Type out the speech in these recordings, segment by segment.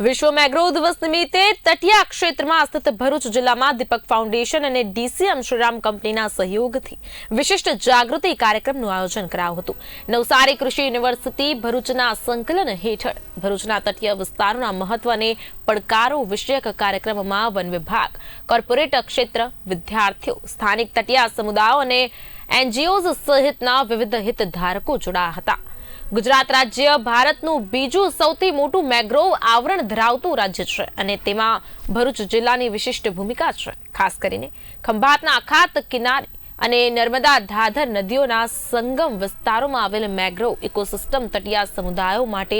વિશ્વ મેગ્રો દિવસ નિમિત્તે તટિયા ક્ષેત્રમાં સ્થિત ભરૂચ જિલ્લામાં દીપક ફાઉન્ડેશન અને ડીસીએમ શ્રીરામ કંપનીના સહયોગથી વિશિષ્ટ જાગૃતિ કાર્યક્રમનું આયોજન કરાયું હતું. નવસારી કૃષિ યુનિવર્સિટી ભરૂચના સંકલન હેઠળ ભરૂચના તટીય વિસ્તારોના મહત્વ પડકારો વિષયક કાર્યક્રમમાં વન વિભાગ, કોર્પોરેટ ક્ષેત્ર, વિદ્યાર્થીઓ, સ્થાનિક તટીયા સમુદાયો અને એનજીઓઝ સહિતના વિવિધ હિતધારકો જોડાયા હતા. ગુજરાત રાજ્ય ભારતનું બીજું સૌથી મોટું મેંગ્રોવ આવરણ ધરાવતું રાજ્ય છે અને તેમાં ભરૂચ જિલ્લાની વિશિષ્ટ ભૂમિકા છે. ખાસ કરીને ખંભાતના અખાત કિનારે અને નર્મદા ધાધર નદીઓના સંગમ વિસ્તારોમાં આવેલ મેંગ્રોવ ઇકોસિસ્ટમ તટિયા સમુદાયો માટે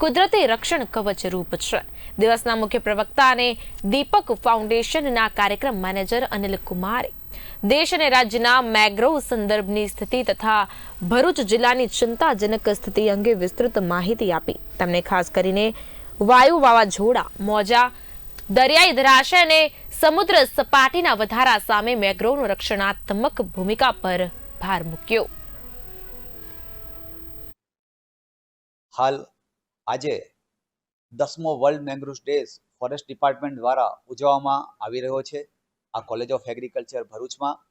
કુદરતી રક્ષણ કવચ રૂપ છે. દિવસના મુખ્ય પ્રવક્તા અને દીપક ફાઉન્ડેશનના કાર્યક્રમ મેનેજર અનિલ કુમારે દેશ અને રાજ્યના મેગ્રોવ સંદર્ભની સ્થિતિ તથા ભરૂચ જિલ્લાની ચિંતાજનક સ્થિતિ અંગે વિસ્તૃત માહિતી આપી. તેમણે ખાસ કરીને વાયુ વાવાઝોડા, મોજા દરિયાઈ ધરાશે અને સમુદ્ર સપાટીના વધારા સામે મેગ્રોવનું રક્ષણાત્મક ભૂમિકા પર ભાર મૂક્યો. હાલ આજે દસમો world mangrove day forest department દ્વારા ઉજવવામાં આવી રહ્યો છે. આ કોલેજ ઓફ એગ્રીકલ્ચર ભરૂચમાં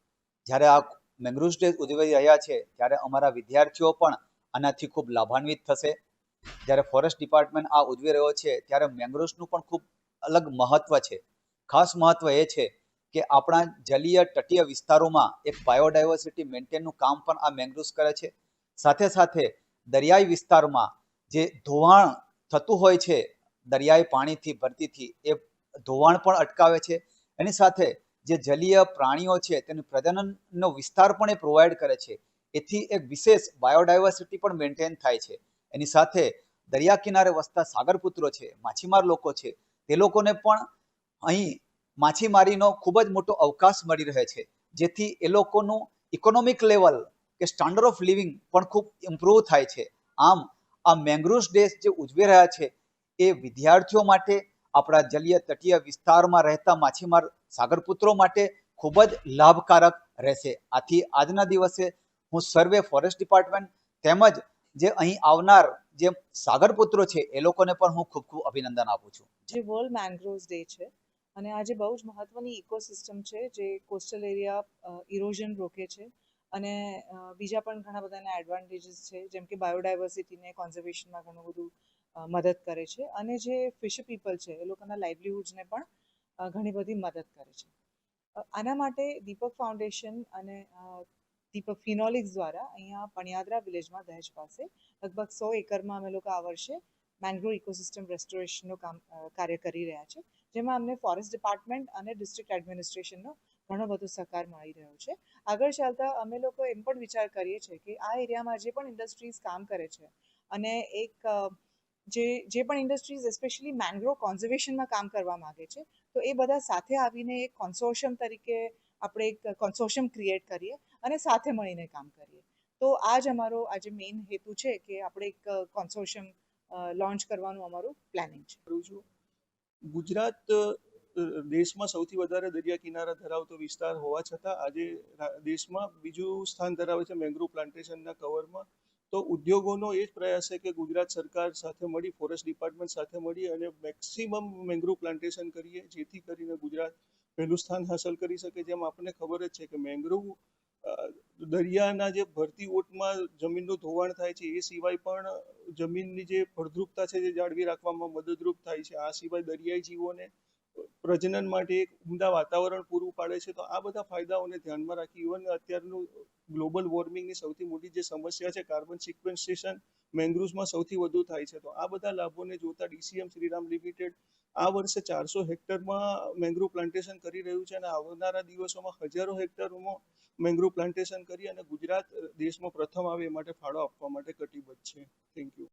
જ્યારે આ મેંગ્રુવ ડે ઉજવી રહ્યા છે ત્યારે અમારા વિદ્યાર્થીઓ પણ આનાથી ખૂબ લાભાન્વિત થશે. જ્યારે ફોરેસ્ટ ડિપાર્ટમેન્ટ આ ઉજવી રહ્યો છે ત્યારે મેંગ્રુવ્સનું પણ ખૂબ અલગ મહત્વ છે. ખાસ મહત્વ એ છે કે આપણા જલીય તટીય વિસ્તારોમાં એક બાયોડાયવર્સિટી મેન્ટેનનું કામ પણ આ મેંગ્રુવ્સ કરે છે. સાથે સાથે દરિયાઈ વિસ્તારમાં જે ધોવાણ થતું હોય છે, દરિયાઈ પાણીથી, ભરતીથી, એ ધોવાણ પણ અટકાવે છે. એની સાથે જે જલીય પ્રાણીઓ છે, તેનું પ્રજનનનો વિસ્તાર પણ એ પ્રોવાઈડ કરે છે. એથી એક વિશેષ બાયોડાયવર્સિટી પણ મેન્ટેન થાય છે. એની સાથે દરિયા કિનારે વસતા સાગરપુત્રો છે, માછીમાર લોકો છે તે લોકોને પણ અહીં માછીમારીનો ખૂબ જ મોટો અવકાશ મળી રહે છે. જેથી એ લોકોનું ઇકોનોમિક લેવલ કે સ્ટાન્ડર્ડ ઓફ લિવિંગ પણ ખૂબ ઇમ્પ્રૂવ થાય છે. આમ, આ મેંગ્રુવ્સ ડે જે ઉજવી રહ્યા છે, એ વિદ્યાર્થીઓ માટે, આપણા જલીય તટીય વિસ્તારમાં રહેતા માછીમાર સાગરપુત્રો માટે ખૂબ જ લાભકારક રહેશે. આથી આજના દિવસે હું સર્વે ફોરેસ્ટ ડિપાર્ટમેન્ટ તેમજ જે અહીં આવનાર જે સાગરપુત્રો છે, એ લોકોને પણ હું ખૂબ ખૂબ અભિનંદન આપું છું. જે વર્લ્ડ મેંગ્રોવ્સ ડે છે, અને આજે બહુ જ મહત્વની ઇકોસિસ્ટમ છે, જે કોસ્ટલ એરિયા ઇરોઝન રોકે છે, અને બીજા પણ ઘણા બધાના એડવાન્ટેજીસ છે, જેમ કે બાયોડાયવર્સિટીને કોન્ઝર્વેશનમાં ઘણું બધું મદદ કરે છે, અને જે ફિશ પીપલ છે, એ લોકોના લાઇવલીહુડ્સને પણ ઘણી બધી મદદ કરે છે. આના માટે દીપક ફાઉન્ડેશન અને દીપક ફિનોલિક્સ દ્વારા અહીંયા પણિયાદરા વિલેજમાં દહેજ પાસે લગભગ સો એકરમાં અમે લોકો આ વર્ષે મેંગ્રોવ ઇકોસિસ્ટમ રેસ્ટોરેશનનું કામ કાર્ય કરી રહ્યા છે. જેમાં અમને ફોરેસ્ટ ડિપાર્ટમેન્ટ અને ડિસ્ટ્રિક્ટ એડમિનિસ્ટ્રેશનનો ઘણો બધો સહકાર મળી રહ્યો છે. આગળ ચાલતા અમે લોકો એમ પણ વિચાર કરીએ છીએ કે આ એરિયામાં જે પણ ઇન્ડસ્ટ્રીઝ કામ કરે છે અને એક જે જે પણ ઇન્ડસ્ટ્રીઝ એસ્પેશિયલી મેંગ્રોવ કોન્ઝર્વેશનમાં કામ કરવા માગે છે, તો એ બધા સાથે આવીને એક કોન્સોર્શિયમ તરીકે આપણે એક કોન્સોર્શિયમ ક્રિએટ કરીએ અને સાથે મળીને કામ કરીએ. તો આ જ અમારો આજે મેઇન હેતુ છે કે આપણે એક કોન્સોર્શિયમ લોન્ચ કરવાનું અમારું પ્લાનિંગ છે. કરું છું. ગુજરાત દેશમાં સૌથી વધારે દરિયા કિનારા ધરાવતો વિસ્તાર હોવા છતાં આજે દેશમાં બીજું સ્થાન ધરાવે છે મેંગ્રુવ પ્લાન્ટેશનના કવરમાં તો ઉદ્યોગોનો એ જ પ્રયાસ છે કે ગુજરાત સરકાર સાથે મળી ફોરેસ્ટ ડિપાર્ટમેન્ટ સાથે મળી અને મેક્સિમમ મેંગ્રુવ પ્લાન્ટેશન કરીએ, જેથી કરીને ગુજરાત પહેલું સ્થાન હાંસલ કરી શકે. જેમ આપણને ખબર જ છે કે મેંગ્રોવ દરિયાના જે ભરતી ઓટમાં જમીનનું ધોવાણ થાય છે, એ સિવાય પણ જમીનની જે ફળદ્રુપતા છે, જે જાળવી રાખવામાં મદદરૂપ થાય છે. આ સિવાય દરિયાઈ જીવોને પ્રજનન માટે એક ઉમદા વાતાવરણ પૂરું પાડે છે. તો આ બધા ફાયદાઓને ધ્યાનમાં રાખી ઇવન અત્યારનું ગ્લોબલ વોર્મિંગની સૌથી મોટી જે સમસ્યા છે, કાર્બન સિક્વેન્સેશન મેંગ્રુવ્સમાં સૌથી વધુ થાય છે. તો આ બધા લાભોને જોતા ડીસીએમ શ્રીરામ લિમિટેડ આ વર્ષે ચારસો હેક્ટરમાં મેંગ્રુવ પ્લાન્ટેશન કરી રહ્યું છે અને આવનારા દિવસોમાં હજારો હેક્ટરોમાં મેંગ્રુવ પ્લાન્ટેશન કરી અને ગુજરાત દેશમાં પ્રથમ આવે એ માટે ફાળો આપવા માટે કટિબદ્ધ છે. Thank you